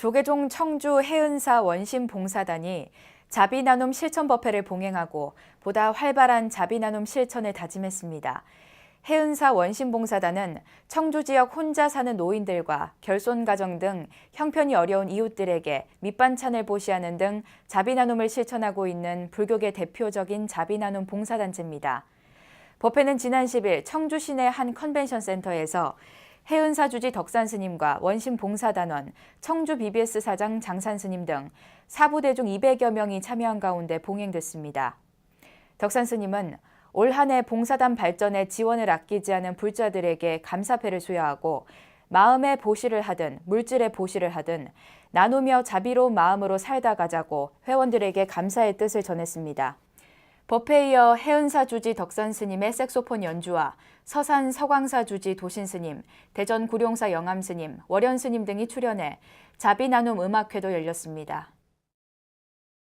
조계종 청주 해은사 원심 봉사단이 자비 나눔 실천 법회를 봉행하고 보다 활발한 자비 나눔 실천을 다짐했습니다. 해은사 원심 봉사단은 청주 지역 혼자 사는 노인들과 결손 가정 등 형편이 어려운 이웃들에게 밑반찬을 보시하는 등 자비 나눔을 실천하고 있는 불교계 대표적인 자비 나눔 봉사단체입니다. 법회는 지난 10일 청주 시내 한 컨벤션 센터에서 해은사 주지 덕산 스님과 원심 봉사단원, 청주 BBS 사장 장산 스님 등 사부 대중 200여 명이 참여한 가운데 봉행됐습니다. 덕산 스님은 올 한 해 봉사단 발전에 지원을 아끼지 않은 불자들에게 감사패를 수여하고 마음의 보시를 하든 물질의 보시를 하든 나누며 자비로운 마음으로 살다 가자고 회원들에게 감사의 뜻을 전했습니다. 법회에 이어 해은사 주지 덕산 스님의 색소폰 연주와 서산 서광사 주지 도신 스님, 대전 구룡사 영암 스님, 월연 스님 등이 출연해 자비 나눔 음악회도 열렸습니다.